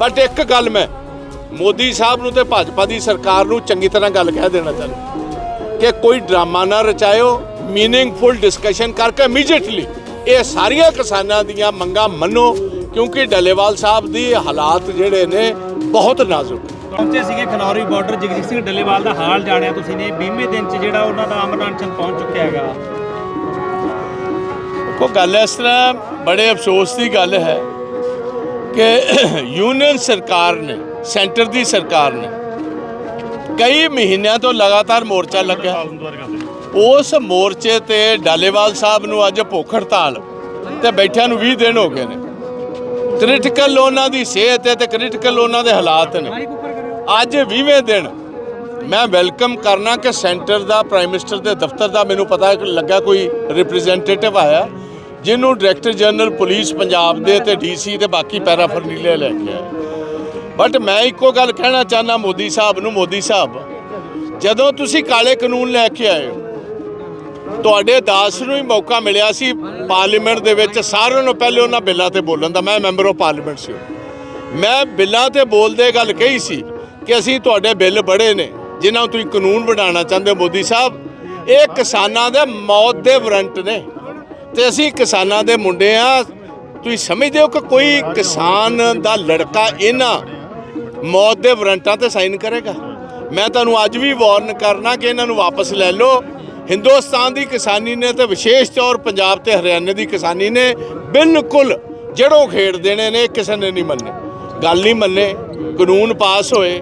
But ਇੱਕ ਗੱਲ ਮੈਂ ਮੋਦੀ ਸਾਹਿਬ ਨੂੰ ਤੇ ਭਾਜਪਾ ਦੀ ਸਰਕਾਰ ਨੂੰ ਚੰਗੀ ਤਰ੍ਹਾਂ ਗੱਲ ਕਹਿ ਦੇਣਾ ਚਾਹੁੰਦਾ। ਕਿ ਕੋਈ ਡਰਾਮਾ ਨਾ ਰਚਾਇਓ ਮੀਨਿੰਗਫੁਲ ਡਿਸਕਸ਼ਨ ਕਰਕੇ ਇਮੀਡੀਏਟਲੀ ਇਹ ਸਾਰੀਆਂ ਕਿਸਾਨਾਂ ਦੀਆਂ ਮੰਗਾਂ ਮੰਨੋ ਕਿਉਂਕਿ ਡੱਲੇਵਾਲ ਸਾਹਿਬ ਦੀ ਹਾਲਾਤ ਜਿਹੜੇ ਨੇ ਬਹੁਤ ਨਾਜ਼ੁਕ ਪਹੁੰਚੇ ਸੀਗੇ ਖਨੌਰੀ ਬਾਰਡਰ ਜਗਜੀਤ ਸਿੰਘ ਡੱਲੇਵਾਲ ਦਾ ਹਾਲ ਜਾਣਿਆ ਤੁਸੀਂ ਨੇ। 20ਵੇਂ ਦਿਨ 'ਚ ਜਿਹੜਾ ਉਹਨਾਂ ਦਾ ਅਮਰ ਅਨਸ਼ਨ ਪਹੁੰਚ ਚੁੱਕਿਆ ਹੈਗਾ। ਕੋ ਗੱਲ ਇਸ ਤਰ੍ਹਾਂ ਬੜੇ ਅਫਸੋਸ ਦੀ ਗੱਲ ਹੈ ਕਿ ਯੂਨੀਅਨ ਸਰਕਾਰ ਨੇ, ਸੈਂਟਰ ਦੀ ਸਰਕਾਰ ਨੇ ਕਈ ਮਹੀਨਿਆਂ ਤੋਂ ਲਗਾਤਾਰ ਮੋਰਚਾ ਲੱਗਿਆ। ਉਸ ਮੋਰਚੇ ਤੇ ਡਾਲੇਵਾਲ ਸਾਹਿਬ ਨੂੰ ਅੱਜ ਭੁੱਖ ਹੜਤਾਲ ਤੇ ਬੈਠਿਆਂ ਨੂੰ 20 ਦਿਨ ਹੋ ਗਏ ਨੇ। ਕ੍ਰਿਟੀਕਲ ਉਹਨਾਂ ਦੀ ਸਿਹਤ ਹੈ ਤੇ ਕ੍ਰਿਟੀਕਲ ਉਹਨਾਂ ਦੇ ਹਾਲਾਤ ਨੇ। ਅੱਜ 20ਵੇਂ ਦਿਨ ਮੈਂ ਵੈਲਕਮ ਕਰਨਾ ਕਿ ਸੈਂਟਰ ਦਾ ਪ੍ਰਾਈਮ ਮਿਨਿਸਟਰ ਦੇ ਦਫ਼ਤਰ ਦਾ ਮੈਨੂੰ ਪਤਾ ਲੱਗਾ ਕੋਈ ਰਿਪਰੈਜ਼ੈਂਟੇਟਿਵ ਆਇਆ। ਜਿਹਨੂੰ ਡਾਇਰੈਕਟਰ ਜਨਰਲ ਪੁਲਿਸ ਪੰਜਾਬ ਦੇ ਤੇ ਡੀਸੀ ਤੇ ਬਾਕੀ ਪੈਰਾਫਰਨੀਲੇ ਲੈ ਕੇ ਆਏ। ਬਟ ਮੈਂ ਇੱਕੋ ਗੱਲ ਕਹਿਣਾ ਚਾਹਨਾ ਮੋਦੀ ਸਾਹਿਬ ਨੂੰ, ਮੋਦੀ ਸਾਹਿਬ, ਜਦੋਂ ਤੁਸੀਂ ਕਾਲੇ ਕਾਨੂੰਨ ਲੈ ਕੇ ਆਏ ਹੋ, ਤੁਹਾਡੇ ਦਾਸ ਨੂੰ ਹੀ ਮੌਕਾ ਮਿਲਿਆ ਸੀ ਪਾਰਲੀਮੈਂਟ ਦੇ ਵਿੱਚ ਸਾਰਿਆਂ ਨੂੰ ਪਹਿਲੇ ਉਹਨਾਂ ਬਿੱਲਾਂ ਤੇ ਬੋਲਣ ਦਾ, ਮੈਂ ਮੈਂਬਰ ਆਫ ਪਾਰਲੀਮੈਂਟ ਸੀ ਮੈਂ ਬਿੱਲਾਂ ਤੇ ਬੋਲਦੇ ਗੱਲ ਕਹੀ ਸੀ ਕਿ ਅਸੀਂ ਤੁਹਾਡੇ ਬਿੱਲ ਬੜੇ ਨੇ, ਜਿਨ੍ਹਾਂ ਨੂੰ ਤੁਸੀਂ ਕਾਨੂੰਨ ਬਣਾਉਣਾ ਚਾਹੁੰਦੇ ਹੋ ਮੋਦੀ ਸਾਹਿਬ, ਇਹ ਕਿਸਾਨਾਂ ਦੇ ਮੌਤ ਦੇ ਵਾਰੰਟ ਨੇ। ਤੇ ਅਸੀਂ ਕਿਸਾਨਾਂ ਦੇ ਮੁੰਡੇ ਆ। ਤੁਸੀਂ ਸਮਝਦੇ ਹੋ ਕਿ ਕੋਈ ਕਿਸਾਨ ਦਾ ਲੜਕਾ ਇਹਨਾਂ ਮੌਤ ਦੇ ਵਾਰੰਟਾਂ ਤੇ ਸਾਈਨ ਕਰੇਗਾ? ਮੈਂ ਤੁਹਾਨੂੰ ਅੱਜ ਵੀ ਵਾਰਨ ਕਰਨਾ ਕਿ ਇਹਨਾਂ ਨੂੰ ਵਾਪਸ ਲੈ ਲਓ। ਹਿੰਦੁਸਤਾਨ ਦੀ ਕਿਸਾਨੀ ਨੇ ਤੇ ਵਿਸ਼ੇਸ਼ ਤੌਰ ਪੰਜਾਬ ਤੇ ਹਰਿਆਣੇ ਦੀ ਕਿਸਾਨੀ ਨੇ ਬਿਲਕੁਲ ਜੜੋਂ ਖੇਡ ਦੇਣੇ ਨੇ, ਕਿਸੇ ਨੇ ਨਹੀਂ ਮੰਨੇ। ਗੱਲ ਨਹੀਂ ਮੰਨੇ, ਕਾਨੂੰਨ ਪਾਸ ਹੋਏ।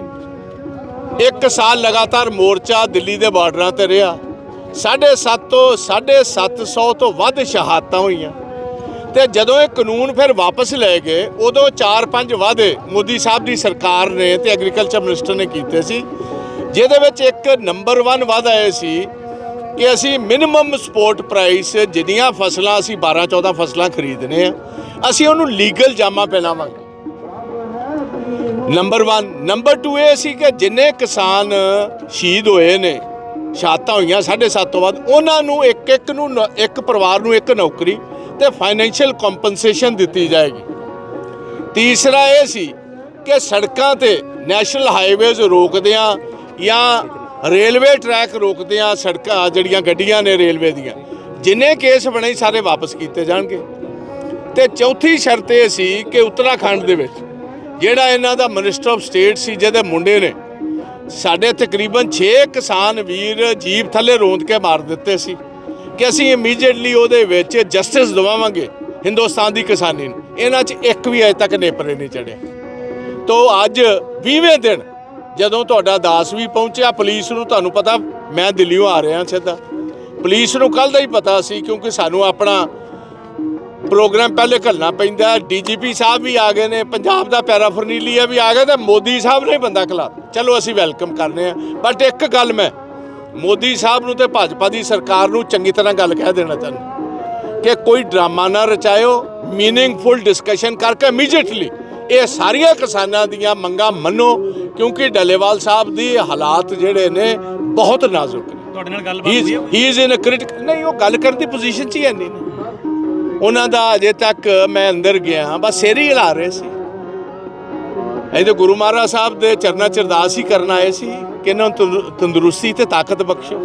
ਇੱਕ ਸਾਲ ਲਗਾਤਾਰ ਮੋਰਚਾ ਦਿੱਲੀ ਦੇ ਬਾਰਡਰਾਂ ਤੇ ਰਿਹਾ। 7.5 ਤੋਂ 750 ਤੋਂ ਵੱਧ ਸ਼ਹਾਦਤਾਂ ਹੋਈਆਂ। ਤੇ ਜਦੋਂ ਇਹ ਕਾਨੂੰਨ ਫਿਰ ਵਾਪਸ ਲੈ ਗਏ, ਉਦੋਂ 4-5 ਵਾਅਦੇ ਮੋਦੀ ਸਾਹਿਬ ਦੀ ਸਰਕਾਰ ਨੇ ਤੇ ਐਗਰੀਕਲਚਰ ਮਿਨਿਸਟਰ ਨੇ ਕੀਤੇ ਸੀ, ਜਿਹਦੇ ਵਿੱਚ ਇੱਕ ਨੰਬਰ 1 ਵਾਅਦਾ ਇਹ ਸੀ ਕਿ ਅਸੀਂ ਮਿਨੀਮਮ ਸਪੋਰਟ ਪ੍ਰਾਈਸ ਜਿੰਨੀਆਂ ਫਸਲਾਂ ਅਸੀਂ 12-14 ਫਸਲਾਂ ਖਰੀਦਨੇ ਆ, ਅਸੀਂ ਉਹਨੂੰ ਲੀਗਲ ਜਾਮਾ ਪਹਿਨਾਵਾਂਗੇ। ਨੰਬਰ 1 ਨੰਬਰ 2 ਇਹ ਸੀ ਕਿ ਜਿੰਨੇ ਕਿਸਾਨ ਸ਼ਹੀਦ ਹੋਏ ਨੇ ਸ਼ਹਾਦਤਾਂ ਹੋਈਆਂ 7.5 ਤੋਂ ਵੱਧ ਉਹਨਾਂ ਨੂੰ ਇੱਕ ਇੱਕ ਨੂੰ ਨ- ਇੱਕ ਪਰਿਵਾਰ ਨੂੰ ਇੱਕ ਨੌਕਰੀ ਤੇ ਫਾਈਨੈਂਸ਼ੀਅਲ ਕੰਪਨਸੇਸ਼ਨ ਦਿੱਤੀ ਜਾਏਗੀ। ਤੀਸਰਾ ਇਹ ਸੀ ਕਿ ਸੜਕਾਂ ਤੇ ਨੈਸ਼ਨਲ ਹਾਈਵੇਜ਼ ਰੋਕਦਿਆਂ ਜਾਂ ਰੇਲਵੇ ਟਰੈਕ ਰੋਕਦਿਆਂ ਸੜਕਾਂ ਜਿਹੜੀਆਂ ਗੱਡੀਆਂ ਨੇ ਰੇਲਵੇ ਦੀਆਂ, ਜਿੰਨੇ ਕੇਸ ਬਣੇ ਸਾਰੇ ਵਾਪਸ ਕੀਤੇ ਜਾਣਗੇ। ਤੇ ਚੌਥੀ ਸ਼ਰਤ ਇਹ ਸੀ ਕਿ ਉੱਤਰਾਖੰਡ ਦੇ ਵਿੱਚ ਜਿਹੜਾ ਇਹਨਾਂ ਦਾ ਮਿਨਿਸਟਰ ਆਫ ਸਟੇਟ ਸੀ, ਜਿਹਦੇ ਮੁੰਡੇ ਨੇ ਸਾਡੇ ਤਕਰੀਬਨ 6 ਕਿਸਾਨ ਵੀਰ ਜੀਪ ਥੱਲੇ ਰੋਂਦ ਕੇ ਮਾਰ ਦਿੱਤੇ ਸੀ ਕਿ ਅਸੀਂ ਇਮੀਡੀਏਟਲੀ ਉਹਦੇ ਵਿੱਚ ਜਸਟਿਸ ਦਿਵਾਵਾਂਗੇ ਹਿੰਦੁਸਤਾਨ ਦੀ ਕਿਸਾਨੀ ਨੂੰ। ਇਹਨਾਂ 'ਚ ਇੱਕ ਵੀ ਅਜੇ ਤੱਕ ਨੇਪਰੇ ਨਹੀਂ ਚੜਿਆ ਤੋ ਅੱਜ 20ਵੇਂ ਦਿਨ, ਜਦੋਂ ਤੁਹਾਡਾ ਦਾਸ ਵੀ ਪਹੁੰਚਿਆ, ਪੁਲਿਸ ਨੂੰ ਤੁਹਾਨੂੰ ਪਤਾ, ਮੈਂ ਦਿੱਲੀੋਂ ਆ ਰਿਹਾ ਸਿੱਧਾ। ਪੁਲਿਸ ਨੂੰ ਕੱਲ ਦਾ ਹੀ ਪਤਾ ਸੀ ਕਿਉਂਕਿ ਸਾਨੂੰ ਆਪਣਾ ਪ੍ਰੋਗਰਾਮ ਪਹਿਲੇ ਘੱਲਣਾ ਪੈਂਦਾ ਡੀਜੀਪੀ ਸਾਹਿਬ ਵੀ ਆ ਗਏ ਨੇ ਪੰਜਾਬ ਦਾ ਪੈਰਾਫਰਨੀਲੀਆ ਵੀ ਆ ਗਿਆ ਤੇ ਮੋਦੀ ਸਾਹਿਬ ਨੇ ਬੰਦਾ ਖਲਾ ਚਲੋ ਅਸੀਂ ਵੈਲਕਮ ਕਰਨੇ ਆ। ਬਟ ਇੱਕ ਗੱਲ ਮੈਂ ਮੋਦੀ ਸਾਹਿਬ ਨੂੰ ਤੇ ਭਾਜਪਾ ਦੀ ਸਰਕਾਰ ਨੂੰ ਚੰਗੀ ਤਰ੍ਹਾਂ ਗੱਲ ਕਹਿ ਦੇਣਾ ਚਾਹੁੰਦਾ ਕਿ ਕੋਈ ਡਰਾਮਾ ਨਾ ਰਚਾਇਓ ਮੀਨਿੰਗਫੁਲ ਡਿਸਕਸ਼ਨ ਕਰਕੇ ਇਮੀਡੀਏਟਲੀ ਇਹ ਸਾਰੀਆਂ ਕਿਸਾਨਾਂ ਦੀਆਂ ਮੰਗਾਂ ਮੰਨੋ ਕਿਉਂਕਿ ਡੱਲੇਵਾਲ ਸਾਹਿਬ ਦੀ ਹਾਲਾਤ ਜਿਹੜੇ ਨੇ ਬਹੁਤ ਨਾਜ਼ੁਕ ਨੇ। ਤੁਹਾਡੇ ਨਾਲ ਗੱਲਬਾਤ ਹੋਈ ਹੈ? ਹੀ ਇਜ਼ ਇਨ ਅ ਕ੍ਰਿਟਿਕਲ ਨਹੀਂ ਉਹ ਗੱਲ ਕਰਨ ਦੀ ਪੋਜੀਸ਼ਨ 'ਚ ਹੀ ਨਹੀਂ। ਨਾ। ਉਹਨਾਂ ਦਾ ਅਜੇ ਤੱਕ ਮੈਂ ਅੰਦਰ ਗਿਆ ਬਸ ਸਿਰ ਹੀ ਹਿਲਾ ਰਹੇ ਸੀ। ਇਹ ਤਾਂ ਗੁਰੂ ਮਹਾਰਾਜ ਸਾਹਿਬ ਦੇ ਚਰਨਾਂ 'ਚ ਅਰਦਾਸ ਹੀ ਕਰਨ ਆਏ ਸੀ ਕਿ ਇਹਨਾਂ ਨੂੰ ਤੰਦਰੂ- ਤੰਦਰੁਸਤੀ ਤੇ ਤਾਕਤ ਬਖਸ਼ੋ।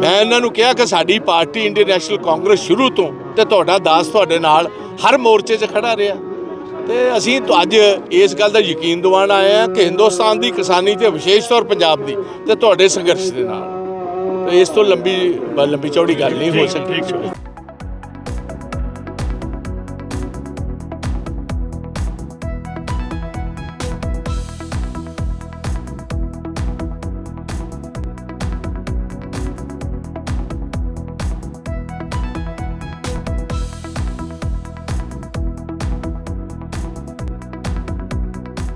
ਮੈਂ ਇਹਨਾਂ ਨੂੰ ਕਿਹਾ ਕਿ ਸਾਡੀ ਪਾਰਟੀ ਇੰਡੀਅਨ ਨੈਸ਼ਨਲ ਕਾਂਗਰਸ ਸ਼ੁਰੂ ਤੋਂ ਤੇ ਤੁਹਾਡਾ ਦਾਸ ਤੁਹਾਡੇ ਨਾਲ ਹਰ ਮੋਰਚੇ 'ਚ ਖੜਾ ਰਿਹਾ। ਤੇ ਅਸੀਂ ਅੱਜ ਇਸ ਗੱਲ ਦਾ ਯਕੀਨ ਦਿਵਾਉਣ ਆਏ ਆ ਕਿ ਹਿੰਦੁਸਤਾਨ ਦੀ ਕਿਸਾਨੀ ਤੇ ਵਿਸ਼ੇਸ਼ ਤੌਰ ਪੰਜਾਬ ਦੀ ਤੇ ਤੁਹਾਡੇ ਸੰਘਰਸ਼ ਦੇ ਨਾਲ। ਤੇ ਇਸ ਤੋਂ ਲੰਬੀ ਲੰਬੀ ਚੌੜੀ ਗੱਲ ਨਹੀਂ ਹੋ ਸਕਦੀ।